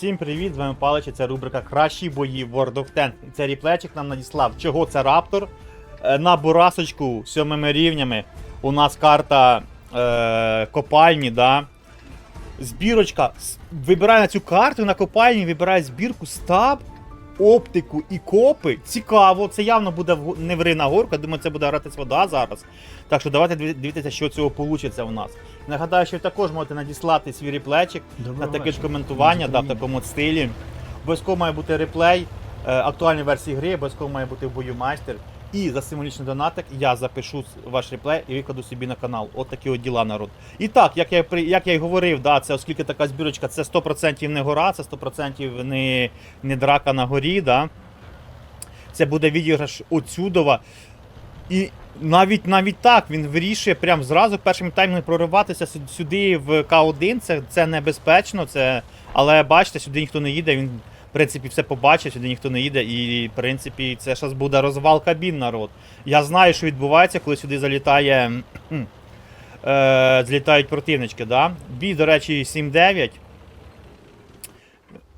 Всім привіт, з вами Палич, і це рубрика Кращі бої World of Tanks. І це ріплечик нам надіслав. Чого це Раптор? Е, На бурасочку сьомими рівнями. У нас карта е, копальні, да. Збірочка. Вибирає на цю карту на копальні, вибирає збірку стаб, оптику і копи. Цікаво, це явно буде в- не ври на горку. Думаю, це буде гратись вода зараз. Так що давайте дивитися, що цього вийде у нас. Нагадаю, що ви також можете надіслати свій реплечик на таке ж коментування, да, в такому стилі. Обов'язково має бути реплей, актуальної актуальні версії гри, обов'язково має бути в бою майстер. І за символічний донатик я запишу ваш реплей і викладу собі на канал. От такі от діла, народ. І так, як я як я й говорив, да, це оскільки така збірочка, це 100% не гора, це 100% не, не драка на горі. Да. Це буде відіграш отсюдова. І навіть навіть так він вирішує прямо зразу першим таймом прориватися сюди в К1. Це, це небезпечно, це... але бачите, сюди ніхто не їде. Він, в принципі, все побачив, сюди ніхто не їде. І, в принципі, це зараз буде розвал кабін народ. Я знаю, що відбувається, коли сюди залітає. Е, злітають противнички, да? Бій, до речі, 7-9.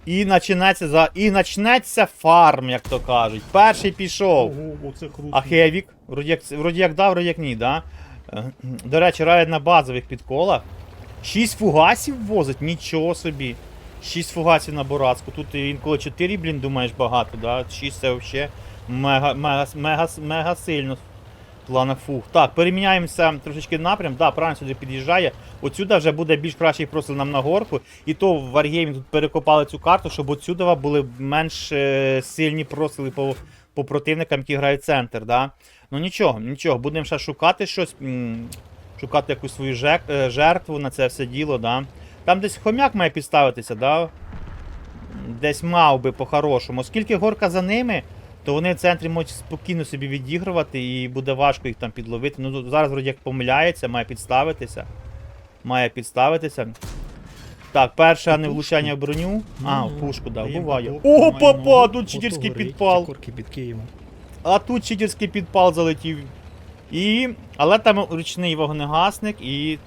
І почнеться за. І почнеться фарм, як то кажуть. Перший пішов. Ого, оце круто. А Хевік? Вроді як, вроді як да, вроді як ні, да? Е, До речі, рають на базових підколах. Шість фугасів возить, нічого собі. Шість фугасів на Борацьку. Тут інколи 4, блін, думаєш, багато, да? 6 це взагалі мега, мега, мега, мега сильно. в Планах. Так, переміняємося трошечки напрям. Да, правильно сюди під'їжджає. Отсюди вже буде більш кращий простір нам на горку. І то в Wargaming тут перекопали цю карту, щоб отсюди були менш е, сильні простріли по, по противникам, які грають центр. Да? Ну нічого, нічого, будемо ще шукати щось, м, шукати якусь свою е, жертву на це все діло. Да? Там десь хомяк має підставитися, да? десь мав би по-хорошому. Оскільки горка за ними, то вони в центрі можуть спокійно собі відігрувати і буде важко їх там підловити. Ну зараз вроді як помиляється, має підставитися. Має підставитися. Так, перше не влучання в броню. А, в пушку, да, буває. О, папа, тут читерський підпал. під А тут читерський підпал залетів. І... Але там ручний вогнегасник і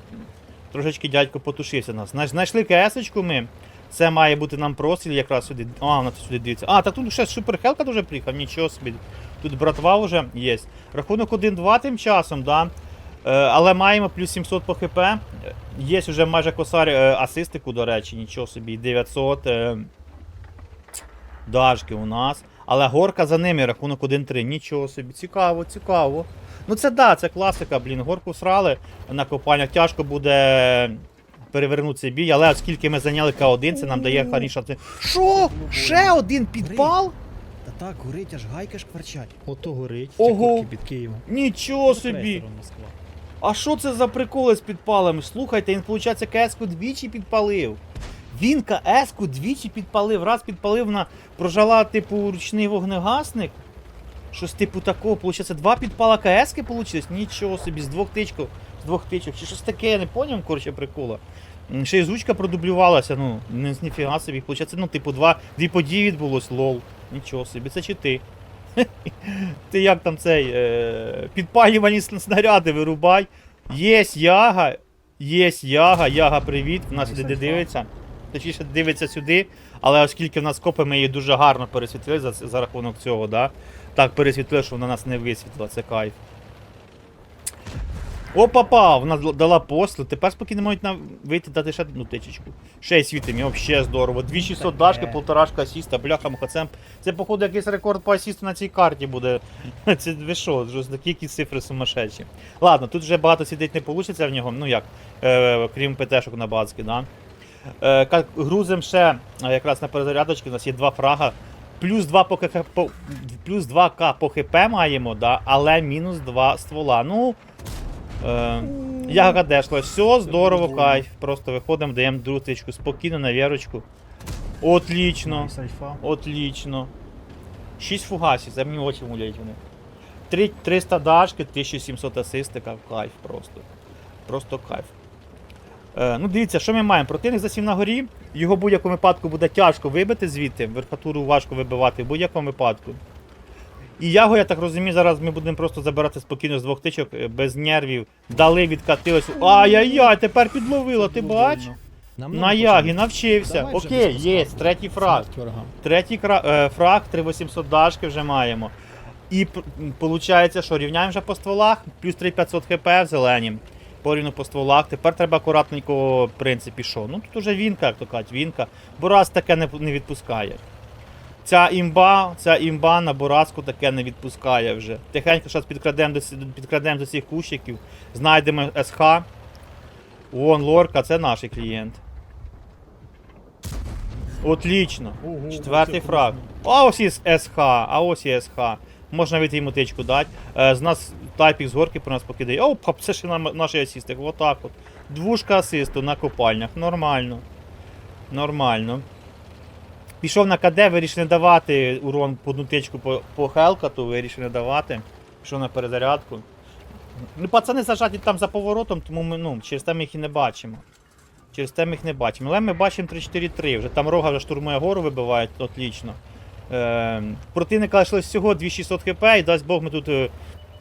трошечки дядько потушився нас. Знай- Знайшли КС-очку ми. Це має бути нам простріл якраз сюди. А, вона сюди дивиться. А, так тут ще суперхелка дуже приїхав, нічого собі. Тут братва вже є. Рахунок 1-2 тим часом, да. Е, але маємо плюс 700 по ХП. Є вже майже косарь е, асистику, до речі, нічого собі. 900 е, дашки у нас. Але горка за ними, рахунок 1-3. Нічого собі. Цікаво, цікаво. Ну це да, це класика, блін. Горку срали на копальнях. Тяжко буде перевернути цей бій, але оскільки ми зайняли К1, це нам дає харніша. Що? Ще один підпал? Та так, горить, аж гайки шкварчать. Ото горить. Ого. під Києвом. Нічого собі. А що це за приколи з підпалами? Слухайте, він, виходить, КС-ку двічі підпалив. Він КС-ку двічі підпалив. Раз підпалив на прожала, типу, ручний вогнегасник. Щось типу такого, виходить, два підпала КС-ки вийшло? Нічого собі, з двох тичок, з двох тичок. Чи щось таке, я не поняв, коротше, прикола. Ще й звучка продублювалася, ну, не з ніфіга собі. Виходить, ну, типу, два, дві події відбулось, лол. Нічого собі, це чи ти. Ти як там цей е, підпалювані снаряди вирубай. Єсть яга. Єсть яга, яга, привіт. В нас сюди дивиться. Точніше дивиться сюди. Але оскільки в нас копи, ми її дуже гарно пересвітлили за, за рахунок цього, да? Так пересвітлили, що вона нас не висвітлила, це кайф. О, папа! Вона дала- постріл. Тепер спокійно можуть нам вийти дати ще одну тичечку. Ще й світим, його взагалі здорово. 2600 Таке. дашки, полторашка асіста, бляха мухацем. Це, походу, якийсь рекорд по асісту на цій карті буде. Це ви що, які цифри сумасшедші. Ладно, тут вже багато сидить не вийде в нього, ну як, е, крім ПТшок на бацьки, да. Е, грузим ще е, якраз на перезарядочки, у нас є два фрага. Плюс 2 по КХ, по, плюс 2К по ХП маємо, да, але мінус 2 ствола. Ну. Е, я гадешла, все, здорово, кайф. Просто виходимо, даємо другу тичку спокійно на вірочку. Сальфа. Отлично. 6 фугасів, це мені очі мулять вони. Три- 300 дашки, 1700 асистика, кайф просто. Просто кайф. Е, ну дивіться, що ми маємо? Противник засів на горі, його в будь-якому випадку буде тяжко вибити звідти, верхатуру важко вибивати в будь-якому випадку. І яго, я так розумію, зараз ми будемо просто забирати спокійно з двох тичок, е, без нервів. Дали, відкатилось. Ай-яй-яй, тепер підловила, ти бач? На Ягі навчився. Окей, є, третій фраг. Третій кра... е, фраг, 3800 дашки вже маємо. І виходить, що рівняємо вже по стволах, плюс 3500 хп в зелені. Порівну по стволах. Тепер треба акуратненько, в принципі, що. Ну тут уже вінка, як то кажуть, вінка. Бораз таке не, не відпускає. Ця імба, ця імба на Боразку таке не відпускає вже. Тихенько зараз підкрадемо до, підкрадемо до цих кущиків, знайдемо СХ. Вон лорка, це наш клієнт. Отлично. Ого, Четвертий фраг. А ось і СХ, а ось і СХ. Можна вийти йому тичку дати. Е, з нас тайпік з горки про нас покидає. О, пап, це ще наші асісти. Отак от. Двушка асисту на копальнях. Нормально. Нормально. Пішов на КД, вирішив не давати урон по одну тичку по, по Хелкату, вирішив не давати. Пішов на перезарядку. Ну, пацани зажаті там за поворотом, тому ми ну, через те ми їх і не бачимо. Через те ми їх не бачимо. Але ми бачимо 3-4-3. Вже там рога вже штурмує гору, вибивають, отлично. Е, противника лишилось всього 2600 хп, і дасть Бог ми тут е,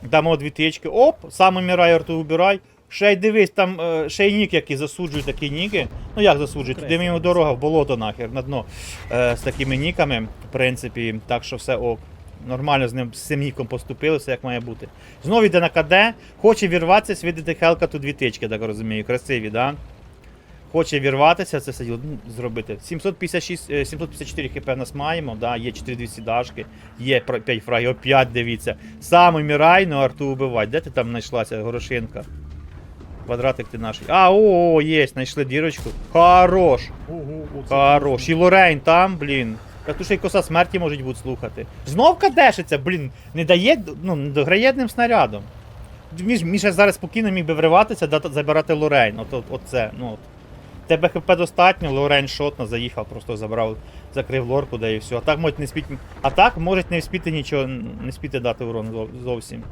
дамо дві тички. Оп, саме мірай, арту убирай. Ще й дивись, там е, ще й нік, які засуджують такі ніки. Ну як засуджують? Туди мимо дорога в болото нахер на дно е, з такими ніками, в принципі, так що все ок. Нормально з ним з цим ніком поступили, все як має бути. Знову йде на КД, хоче вірватися, видати Хелка тут дві тички, так розумію. Красиві, да? Хоче вірватися, це все діло ну, зробити. 756, е, 754 хп в нас маємо, да, є 4200 дашки, є 5 фрагів, опять дивіться. Саме Мірай, ну арту убивать. Де ти там знайшлася, горошинка? Квадратик ти наш. А, о, о, є, знайшли дірочку. Хорош! Хорош. І Лорейн там, блін. Так тут ще й коса смерті можуть бути слухати. Знов кадешиться, блін, не дає, ну, не дограє одним снарядом. Між, Міша зараз спокійно міг би вриватися, дати, забирати Лорейн. От, от, от це, ну от. Тебе хп достатньо, Лорейн шотно, заїхав, просто забрав, закрив лорку, да і все. А так можуть не спіти. А так можуть не спіти нічого, не спіти дати урон зовсім.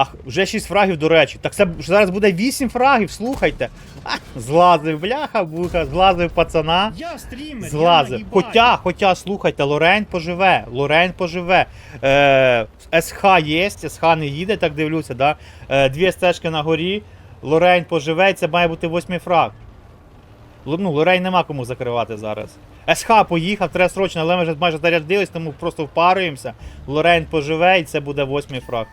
Ах, вже 6 фрагів, до речі. Так це зараз буде 8 фрагів, слухайте. А, злазив, бляха, буха, злазив пацана. Я стрімер, Злазив. нагибаю. Хоча, хоча, слухайте, Лорен поживе. Лорен поживе. Е, СХ є, СХ не їде, так дивлюся, да? Е, дві стежки на горі. Лорен поживе, і це має бути восьмий фраг. Л- Ну, Лорейн нема кому закривати зараз. СХ поїхав, треба срочно, але ми вже майже зарядились, тому просто впаруємося. Лорейн поживе, і це буде восьмий фраг.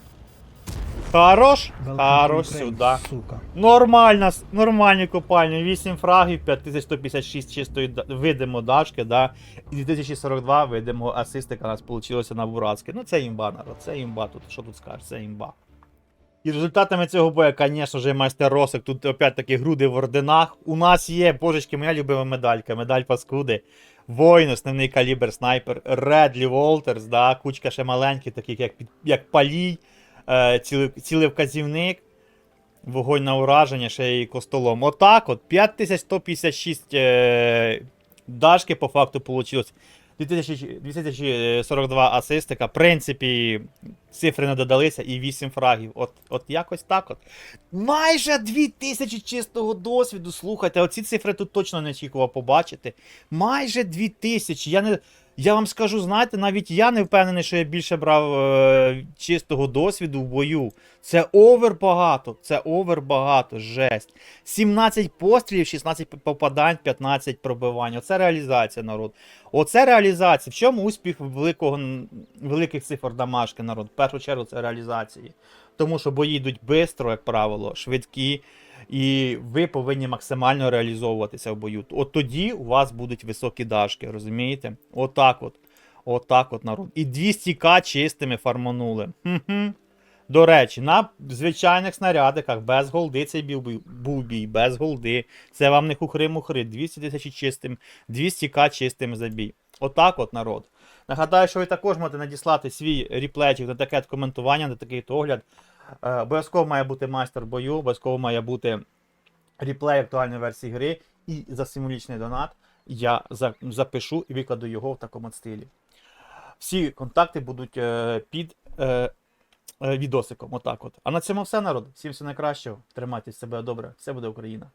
Хорош? Хорош сюди. Сука. Нормальна, нормальні копальні, 8 фрагів, 5156 чистої видимо дашки, да, і 2042 видимо асистика у нас вийшло на Буратське. Ну це імба, народ, це імба тут, що тут скажеш, це імба. І результатами цього бою, звісно ж, майстер Росик. Тут опять таки груди в орденах. У нас є, божечки, моя любима медалька, медаль паскуди. Воїн, основний калібр снайпер, Редлі Волтерс, да, кучка ще маленьких, таких як, як палій, цілий, цілий вказівник. Вогонь на ураження, ще й костолом. Отак от. 5156 е, дашки по факту вийшло. 2042 асистика. В принципі, цифри не додалися і 8 фрагів. От, от якось так от. Майже 2000 чистого досвіду. Слухайте, оці цифри тут точно не очікував побачити. Майже 2000. Я не. Я вам скажу, знаєте, навіть я не впевнений, що я більше брав е, чистого досвіду в бою. Це овер багато, це овер багато, жесть. 17 пострілів, 16 попадань, 15 пробивань. Оце реалізація, народ. Оце реалізація. В чому успіх великого, великих цифр дамашки, народ? В першу чергу це реалізації. Тому що бої йдуть швидко, як правило, швидкі. І ви повинні максимально реалізовуватися в бою. От тоді у вас будуть високі дашки, розумієте? Отак от. Отак от народ. І 200к чистими фарманули. До речі, на звичайних снарядиках без голди цей був, бій- без голди. Це вам не хухри-мухри. 200 тисяч чистим, 200к чистим забій. Отак от народ. Нагадаю, що ви також можете надіслати свій ріплечик на таке коментування, на такий огляд. Е, обов'язково має бути майстер бою, обов'язково має бути ріплей актуальної версії гри. І за символічний донат я запишу і викладу його в такому стилі. Всі контакти будуть е, під е, відосиком. Отак от. А на цьому все, народ. Всім все найкращого. Тримайтесь себе добре. Все буде Україна.